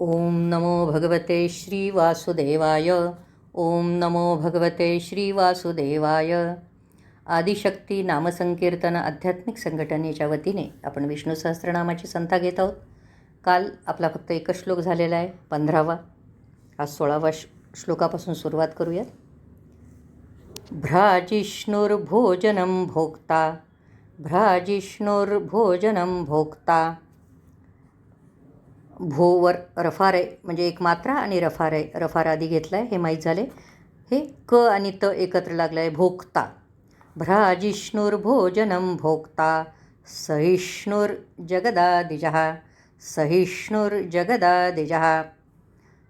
ओम नमो भगवते श्रीवासुदेवाय ओम नमो भगवते श्रीवासुदेवाय आदिशक्ती नामसंकीर्तन आध्यात्मिक संघटनेच्या वतीने आपण विष्णू सहस्त्रनामाची संथा घेत आहोत. काल आपला फक्त एकच श्लोक झालेला आहे पंधरावा. आज सोळावा श् श्लोकापासून सुरुवात करूयात. भ्राजिष्णुर्भोजनं भोक्ता. भ्राजिष्णुर्भोजनं भोक्ता. भोवर रफार आहे म्हणजे एक मात्रा आणि रफार आहे रफार आधी घेतला आहे हे माहीत झाले. हे क आणि त एकत्र लागलं आहे भोक्ता भ्राजिष्णुर्भोजनं भोक्ता सहिष्णुर्जगदादिजः सहिष्णुर्जगदादिजः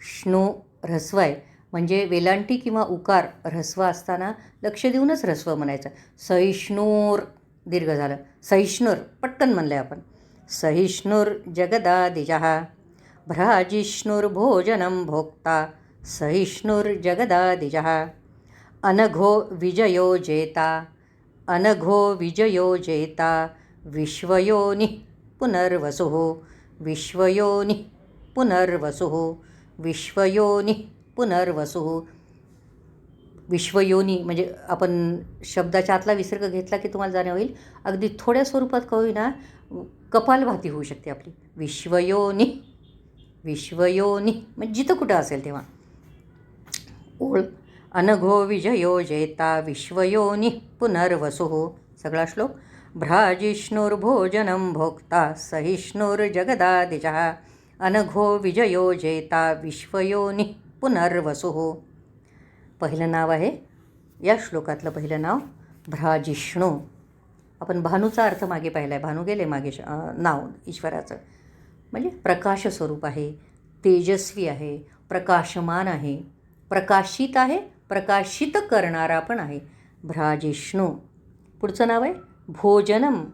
श्णू ह्रस्व आहे म्हणजे वेलांटी किंवा उकार ह्रस्व असताना लक्ष देऊनच ह्रस्व म्हणायचं. सहिष्णूर दीर्घ झालं. सहिष्णूर पटकन म्हणलं आहे आपण. सहिष्णुर्जगदादिजः। भ्राजिष्णुर्भोजनं भोक्ता सहिष्णुर्जगदादिजः। अनघो विजयो जेता अनघो विजयो जेता विश्वयोनिः पुनर्वसुः विश्वयोनिः पुनर्वसुः विश्वयोनिः पुनर्वसुः। विश्वयोनी म्हणजे आपण शब्दाच्या आतला विसर्ग घेतला की तुम्हाला जाणीव होईल. अगदी थोड्या स्वरूपात का होईना कपालभाती होऊ शकते आपली. विश्वयोनी विश्वयोनी म्हणजे जिथं कुठं असेल तेव्हा. ओळ अनघो विजयो जेता विश्वयोनी पुनर्वसुः सगळा श्लोक. भ्राजिष्णुर्भोजनं भोक्ता सहिष्णुर्जगदादिजः अनघो विजयो जेता विश्वयोनी पुनर्वसुः. पहिलं नाव आहे. या श्लोकातलं पहिलं नाव भ्राजिष्णू. आपण भानूचा अर्थ मागे पाहिला आहे भानू गेले मागे नाव ईश्वराचं. म्हणजे प्रकाश स्वरूप आहे तेजस्वी आहे प्रकाशमान आहे. प्रकाशित आहे प्रकाशित करणारा पण आहे. भ्राजिष्णू. पुढचं नाव आहे भोजनम.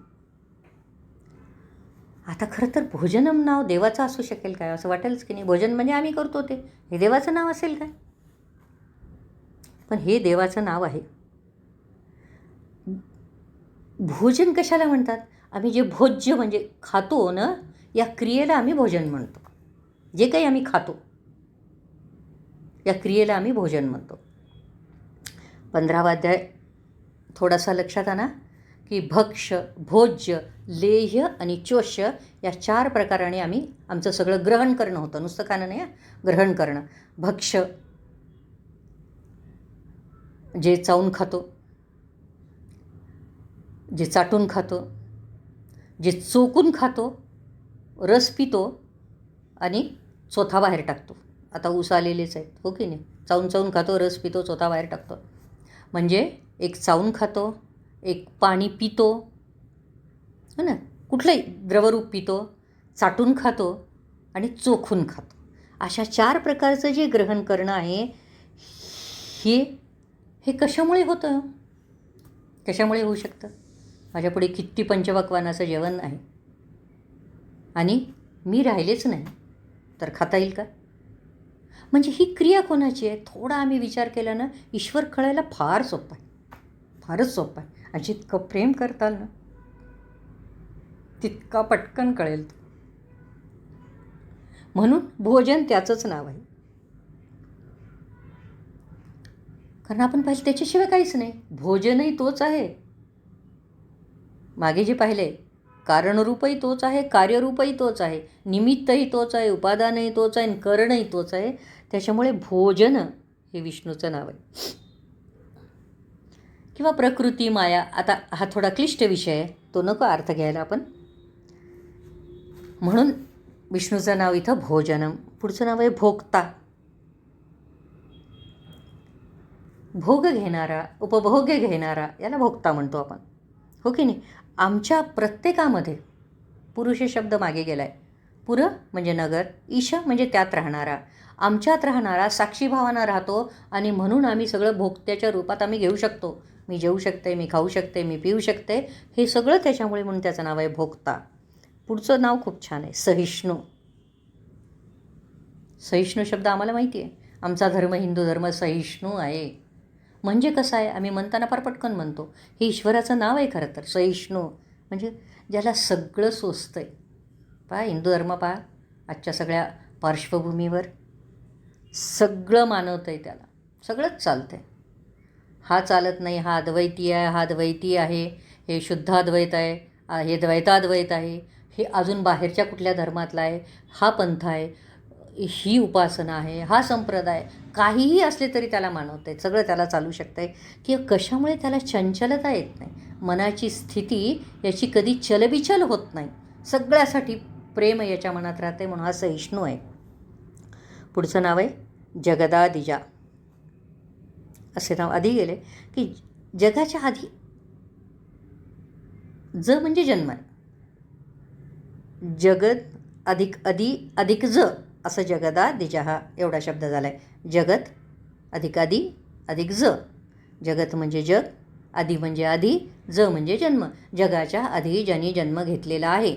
आता खरं तर भोजनम नाव देवाचं असू शकेल काय? असं वाटेलच की नाही. भोजन म्हणजे आम्ही करतो ते. हे देवाचं नाव असेल काय? पण हे देवाचं नाव आहे. भोजन कशाला म्हणतात? आम्ही जे भोज्य म्हणजे खातो ना या क्रियेला आम्ही भोजन म्हणतो. जे काही आम्ही खातो या क्रियेला आम्ही भोजन म्हणतो. पंधरावा अध्याय थोडासा लक्षात आणा की भक्ष भोज्य लेह्य आणि चोष्य या चार प्रकाराने आम्ही आमचं सगळं ग्रहण करणं होतं. नुसतं खाणं नाही ग्रहण करणं. भक्ष जे चावून खातो जे चाटून खातो जे चोकून खातो रस पितो आणि चोथा बाहेर टाकतो. आता ऊस आलेलेच आहेत हो की नाही? चावून चावून खातो रस पितो चोथा बाहेर टाकतो. म्हणजे एक चावून खातो एक पाणी पितो हो ना? कुठलंही द्रवरूप पितो चाटून खातो आणि चोखून खातो. अशा चार प्रकारचं जे ग्रहण करणं आहे हे हे कशामुळे होतं? कशामुळे होऊ शकतं? माझ्यापुढे किती पंचपक्वानाचं जेवण आहे? आणि मी राहिलेच नाही तर खाता येईल का? म्हणजे ही क्रिया कोणाची आहे? थोडा आम्ही विचार केला ना ईश्वर कळायला फार सोपं आहे. फारच सोपं आहे. आणि जितकं प्रेम करताल ना तितका पटकन कळेल. तो म्हणून भोजन त्याचंच नाव आहे. कारण आपण पाहिजे त्याच्याशिवाय काहीच नाही. भोजनही तोच आहे. मागे जे पाहिले कारणरूपही तोच आहे कार्यरूपही तोच आहे निमित्तही तोच आहे उपादानही तोच आहे आणि करणही तोच आहे. त्याच्यामुळे भोजन हे विष्णूचं नाव आहे. किंवा प्रकृती माया आता हा थोडा क्लिष्ट विषय आहे. तो नको अर्थ घ्यायला आपण. म्हणून विष्णूचं नाव इथं भोजनम पुढचं नाव आहे भोक्ता. भोग घेणारा उपभोग घेणारा याला भोगता म्हणतो आपण. हो की नाही? आमच्या प्रत्येकामध्ये पुरुष शब्द मागे गेला आहे पुर म्हणजे नगर ईश म्हणजे त्यात राहणारा. आमच्यात राहणारा साक्षीभावानं राहतो आणि म्हणून आम्ही सगळं भोगत्याच्या रूपात आम्ही घेऊ शकतो. मी जेवू शकते मी खाऊ शकते मी पिऊ शकते हे सगळं त्याच्यामुळे म्हणून त्याचं नाव आहे भोक्ता. पुढचं नाव खूप छान आहे सहिष्णू. सहिष्णू शब्द आम्हाला माहिती आहे. आमचा धर्म हिंदू धर्म सहिष्णू आहे. म्हणजे कसं आहे? आम्ही म्हणताना फार पटकन म्हणतो. हे ईश्वराचं नाव आहे खरं तर. सहिष्णू म्हणजे ज्याला सगळं सोचतं आहे पहा हिंदू धर्म पहा. आजच्या सगळ्या पार्श्वभूमीवर सगळं मानवतं आहे त्याला. सगळंच चालतं आहे हा चालत नाही हा अद्वैती आहे हा द्वैती आहे हे शुद्ध अद्वैत आहे हे द्वैताद्वैत आहे हे अजून बाहेरच्या कुठल्या धर्मातला आहे हा पंथ आहे. ही उपासना आहे हा संप्रदाय काहीही असले तरी त्याला मानवता आहे सगळं त्याला चालू शकतं आहे की कशामुळे त्याला चंचलता येत नाही? मनाची स्थिती याची कधी चलबिचल होत नाही. सगळ्यासाठी प्रेम याच्या मनात राहते म्हणून हा सहिष्णू आहे. पुढचं नाव आहे जगदादिजा. असे नाव आधी गेले की जगाच्या आधी ज म्हणजे जन्म आहे. जगत अधिक अधी अधिक ज. असं जगदा दिजहा एवढा शब्द झाला आहे जगत अधिक आधी अधिक ज. जगत म्हणजे जग आधी म्हणजे आधी ज म्हणजे जन्म. जगाच्या आधी ज्यांनी जन्म घेतलेला आहे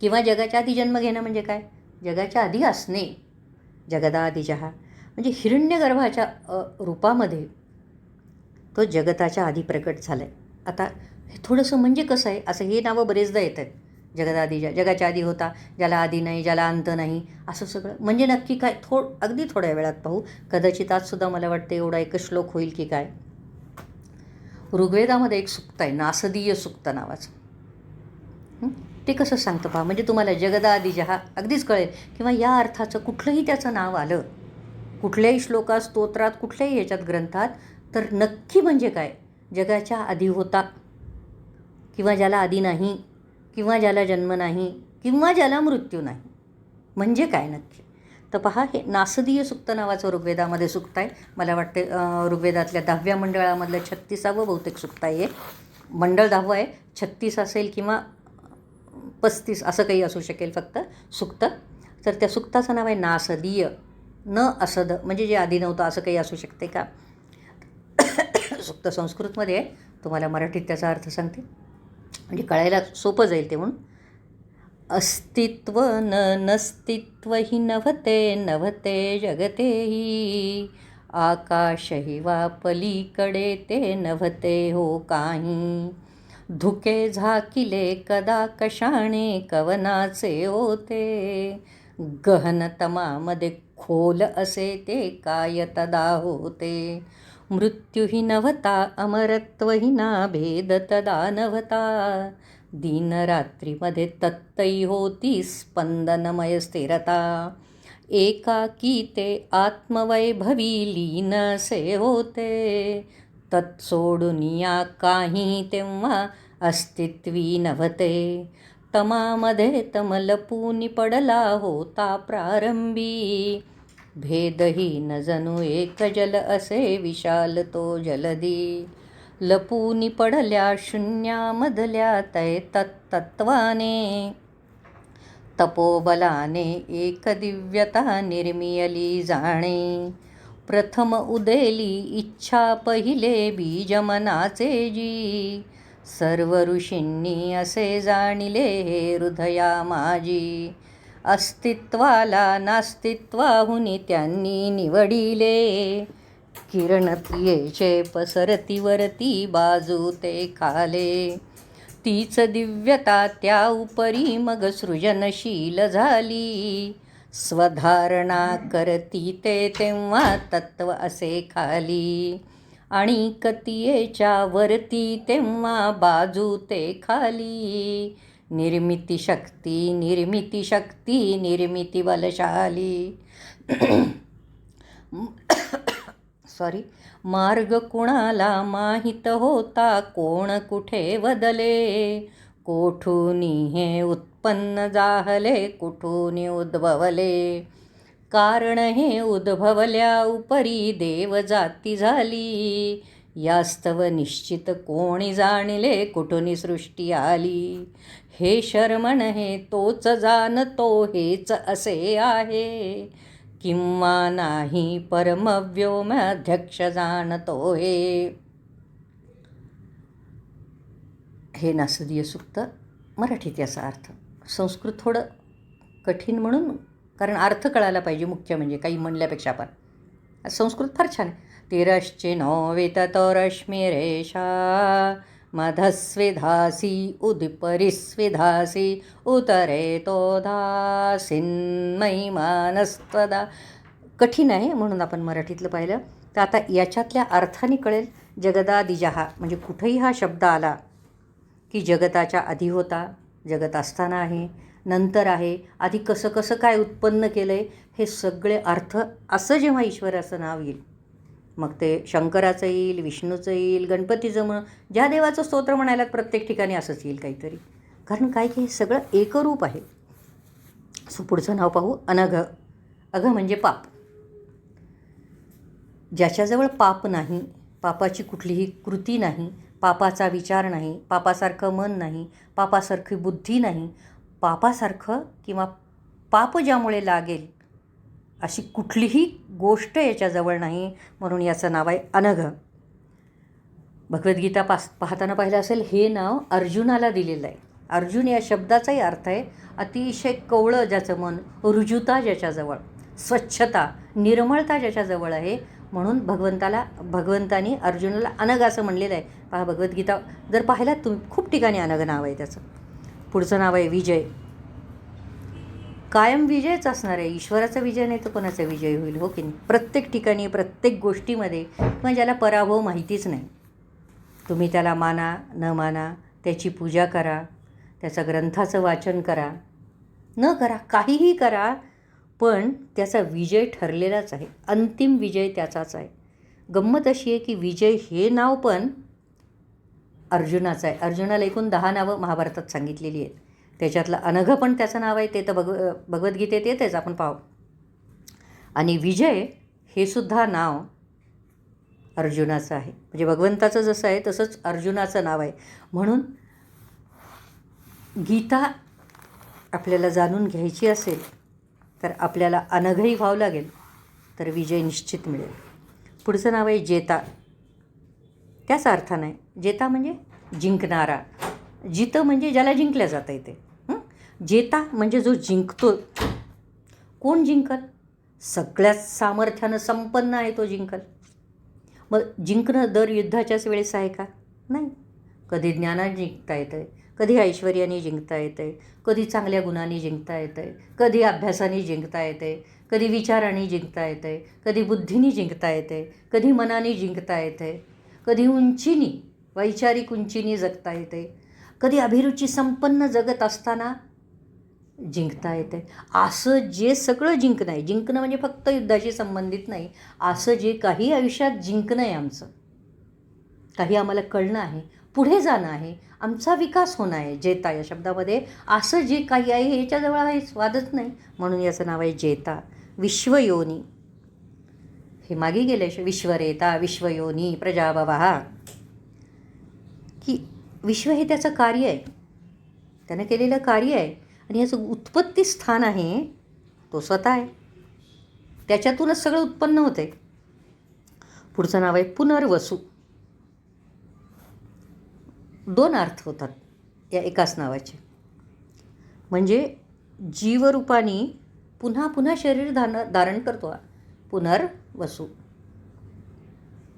किंवा जगाच्या आधी जन्म घेणं म्हणजे काय? जगाच्या आधी असणे. जगदा जगदादिजहा म्हणजे हिरण्यगर्भाच्या रूपामध्ये तो जगताच्या आधी प्रकट झाला आहे आता हे थोडंसं म्हणजे कसं आहे? असं हे नावं बरेचदा येत आहेत जगदादिजा जगाच्या आधी होता ज्याला आधी नाही ज्याला अंत नाही असं सगळं. म्हणजे नक्की काय थो अगदी थोड्या वेळात पाहू. कदाचित आजसुद्धा मला वाटतं एवढा एक श्लोक होईल की काय? ऋग्वेदामध्ये एक सुक्त आहे नासदीय सुक्त नावाचं. ते कसं सांगतं पहा? म्हणजे तुम्हाला जगदादिजा हा अगदीच कळेल. किंवा या अर्थाचं कुठलंही त्याचं नाव आलं कुठल्याही श्लोकात स्तोत्रात कुठल्याही ह्याच्यात ग्रंथात तर नक्की म्हणजे काय? जगाच्या आधी होता किंवा ज्याला आधी नाही किंवा ज्याला जन्म नाही किंवा ज्याला मृत्यू नाही. म्हणजे काय नक्की? तर पहा हे नासदीय सुक्त नावाचं ऋग्वेदामध्ये सुक्त आहे मला वाटते ऋग्वेदातल्या दहाव्या मंडळामधलं छत्तीसावं बहुतेक सुक्त आहे मंडळ दहावं आहे. छत्तीस असेल किंवा पस्तीस असं काही असू शकेल फक्त सुक्त. तर त्या सुक्ताचं नाव आहे नासदीय. न असद म्हणजे जे आधी नव्हतं असं काही असू शकते का? सुक्त संस्कृतमध्ये आहे. तुम्हाला मराठीत त्याचा अर्थ सांगते. म्हणजे कळायला सोपं जाईल ते म्हणून. अस्तित्व न नस्तित्व ही नवते नवते जगते ही. आकाश ही वा पलीकडे ते नवते हो काही. धुके झाकिले कदा कशाने कवनाचे होते गहनतमामध्ये खोल असे ते काय तदा होते. मृत्यू हि नव्हता अमरत्वहि ना भेद तदा नव्हता दिनरात्रीमध्ये तत्तई होती स्पंदनमय स्थिरता। एकाकी ते आत्मवैभवी लीन से होते। तत् सोडून या काही तेव्हा अस्तित्वी नव्हते। तमामध्ये तमलपूनी पडला होता प्रारंभी। भेदहीन जणू एक जल असे विशाल तो जलदी. लपूनी पडल्या शून्यामधल्या तै तत्तत्वाने तपोबलाने एक दिव्यता निर्मियली जाणे. प्रथम उदेली इच्छा पहिले बीज मनाचे जी. सर्व ऋषींनी असे जाणिले हे हृदया माझी अस्तित्वाला नास्तित्वाहुनी त्यांनी निवडिले. किरणतीयेचे पसरतीवरती बाजू ते खाले तीच दिव्यता त्या उपरी मग सृजनशील झाली. स्वधारणा करती ते तेव्हा तत्व असे खाली. आणि कतियेच्या वरती तेव्हा बाजू ते खाली. निर्मिती शक्ती निर्मिती शक्ती निर्मिती बलशाली। सॉरी मार्ग कुणाला माहीत होता? कोण कुठे वदले कोठूनी हे उत्पन्न जाहले? कुठूनी उद्भवले? कारण हे उद्भवल्या उपरी देव जाती झाली. यास्तव निश्चित कोणी जाणले? कुठून सृष्टी आली. हे शर्मण हे तोच जाणतो हेच असे आहे. किंवा नाही परमव्योम अध्यक्ष जाणतो हे. हे नासदीय सुक्त मराठीत याचा अर्थ संस्कृत थोडं कठीण म्हणून कारण अर्थ कळायला पाहिजे मुख्य म्हणजे काही म्हणल्यापेक्षा पण. संस्कृत फार छान आहे. तेरश्चे नो तो रश्मी रेषा. मधस्विधासी उदिपरिस्विधासी उतरेतोधासिन्मयी मानस्तदा कठीण आहे म्हणून आपण मराठीतलं पाहिलं. तर आता याच्यातल्या अर्थाने कळेल जगदादिजहा म्हणजे कुठेही हा शब्द आला की जगताच्या आधी होता जगत असताना आहे नंतर आहे आधी कसं कसं काय उत्पन्न केलं आहे हे सगळे अर्थ असं जेव्हा ईश्वराचं नाव येईल मग ते शंकराचं येईल विष्णूचं येईल गणपतीचं म्हण ज्या देवाचं स्तोत्र म्हणायला प्रत्येक ठिकाणी असंच येईल काहीतरी. कारण काय की हे सगळं एकरूप आहे. सो पुढचं नाव पाहू अनघ. अघ म्हणजे पाप. ज्याच्याजवळ पाप नाही पापाची कुठलीही कृती नाही पापाचा विचार नाही पापासारखं मन नाही पापासारखी बुद्धी नाही पापासारखं किंवा पाप ज्यामुळे लागेल अशी कुठलीही गोष्ट याच्याजवळ नाही म्हणून याचं नाव आहे अनघ. भगवद्गीता पास पाहताना पाहिलं असेल हे नाव अर्जुनाला दिलेलं आहे. अर्जुन या शब्दाचाही अर्थ आहे अतिशय कवळं ज्याचं मन रुजुता ज्याच्याजवळ स्वच्छता निर्मळता ज्याच्याजवळ आहे म्हणून भगवंताला भगवंतानी अर्जुनाला अनग असं म्हणलेलं आहे. पहा भगवद्गीता जर पाहिलात तुम्ही खूप ठिकाणी अनग नाव आहे त्याचं. पुढचं नाव आहे विजय. कायम विजयच असणार आहे. ईश्वराचा विजय नाही तर कोणाचा विजय होईल हो की नाही? प्रत्येक ठिकाणी प्रत्येक गोष्टीमध्ये किंवा ज्याला पराभव माहितीच नाही. तुम्ही त्याला माना न माना त्याची पूजा करा त्याचं ग्रंथाचं वाचन करा न करा काहीही करा पण त्याचा विजय ठरलेलाच आहे. अंतिम विजय त्याचाच आहे. गंमत अशी आहे की विजय हे नाव पण अर्जुनाचं आहे. अर्जुनाला एकूण दहा नावं महाभारतात सांगितलेली आहेत. त्याच्यातलं अनघ पण त्याचं नाव आहे ते तर भगव भगवद्गीतेत येतेच आपण पाहू. आणि विजय हे सुद्धा नाव अर्जुनाचं आहे. म्हणजे भगवंताचं जसं आहे तसंच अर्जुनाचं नाव आहे. म्हणून गीता आपल्याला जाणून घ्यायची असेल तर आपल्याला अनघही व्हावं लागेल तर विजय निश्चित मिळेल. पुढचं नाव आहे जेता. त्याच अर्थानं आहे जेता म्हणजे जिंकणारा. जितं म्हणजे ज्याला जिंकल्या जातं येते जेता म्हणजे जो जिंकतो कोण जिंकल? सगळ्याच सामर्थ्यानं संपन्न आहे तो जिंकल. मग जिंकणं दर युद्धाच्याच वेळेस आहे का? नाही. कधी ज्ञानाने जिंकता येतं आहे कधी ऐश्वर्याने जिंकता येतं आहे कधी चांगल्या गुणांनी जिंकता येतं आहे कधी अभ्यासाने जिंकता येतं आहे कधी विचाराने जिंकता येतं आहे कधी बुद्धीने जिंकता येते कधी मनाने जिंकता येतं आहे कधी उंचीनी वैचारिक उंचीनी जगता येते कधी अभिरुची संपन्न जगत असताना जिंकता येते असं जे सगळं जिंकणं आहे जिंकणं म्हणजे फक्त युद्धाशी संबंधित नाही असं जे काही आयुष्यात जिंकणं आहे आमचं काही आम्हाला कळणं आहे पुढे जाणं आहे आमचा विकास होणं आहे जेता या शब्दामध्ये. असं जे काही आहे ह्याच्याजवळ आहे स्वादच नाही म्हणून याचं नाव आहे जेता. विश्वयोनी. हे मागे गेले विश्वरेता विश्वयोनी प्रजाबवा की विश्व हे त्याचं कार्य आहे. त्यानं केलेलं कार्य आहे. आणि ह्याचं उत्पत्ती स्थान आहे तो स्वतः आहे. त्याच्यातूनच सगळं उत्पन्न होते. पुढचं नाव आहे पुनर्वसू. दोन अर्थ होतात या एकाच नावाचे. म्हणजे जीवरूपाने पुन्हा पुन्हा शरीर धारण धारण करतो पुनर्वसू.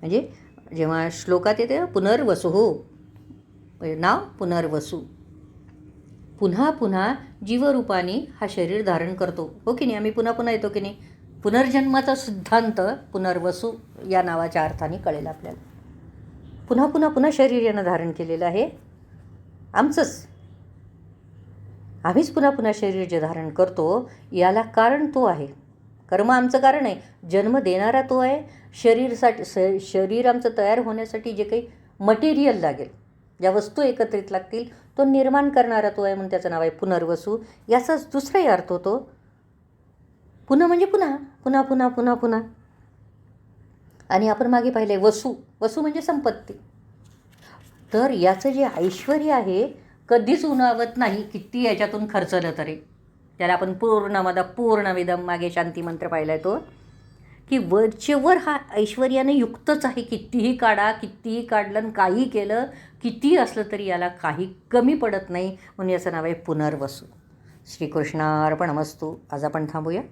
म्हणजे जेव्हा श्लोकात येते पुनर्वसू हो. म्हणजे नाव पुनर्वसू. पुन्हा पुन्हा जीवरूपाने हा शरीर धारण करतो. हो की नाही? आम्ही पुन्हा पुन्हा येतो की नाही? पुनर्जन्माचा सिद्धांत पुनर्वसू या नावाच्या अर्थाने कळेल आपल्याला. पुन्हा पुन्हा पुन्हा शरीर यानं धारण केलेलं आहे. आमचंच. आम्हीच पुन्हा पुन्हा शरीर जे धारण करतो याला कारण तो आहे. कर्म आमचं कारण आहे. जन्म देणारा तो आहे. शरीरसाठी स शरीर आमचं तयार होण्यासाठी जे काही मटेरियल लागेल ज्या वस्तू एकत्रित लागतील तो निर्माण करणारा तो आहे म्हणून त्याचं नाव आहे पुनर्वसू. याचाच दुसराही अर्थ होतो. पुन्हा म्हणजे पुन्हा पुन्हा पुन्हा पुन्हा पुन्हा. आणि आपण मागे पाहिले वसू. वसू म्हणजे संपत्ती. तर याचं जे ऐश्वर आहे कधीच उन्हावत नाही किती याच्यातून खर्चलं तरी. त्याला आपण पूर्णमदा पूर्णविदम मागे शांती मंत्र पाहिला आहे तो. की वरचेवर हा ऐश्वर्याने युक्तच आहे. कितीही काढा कितीही काढलं आणि काही केलं किती असलं तरी याला काही कमी पडत नाही. म्हणून याचं नाव आहे पुनर्वसू. श्रीकृष्णार्पणमस्तू. आज आपण थांबूया.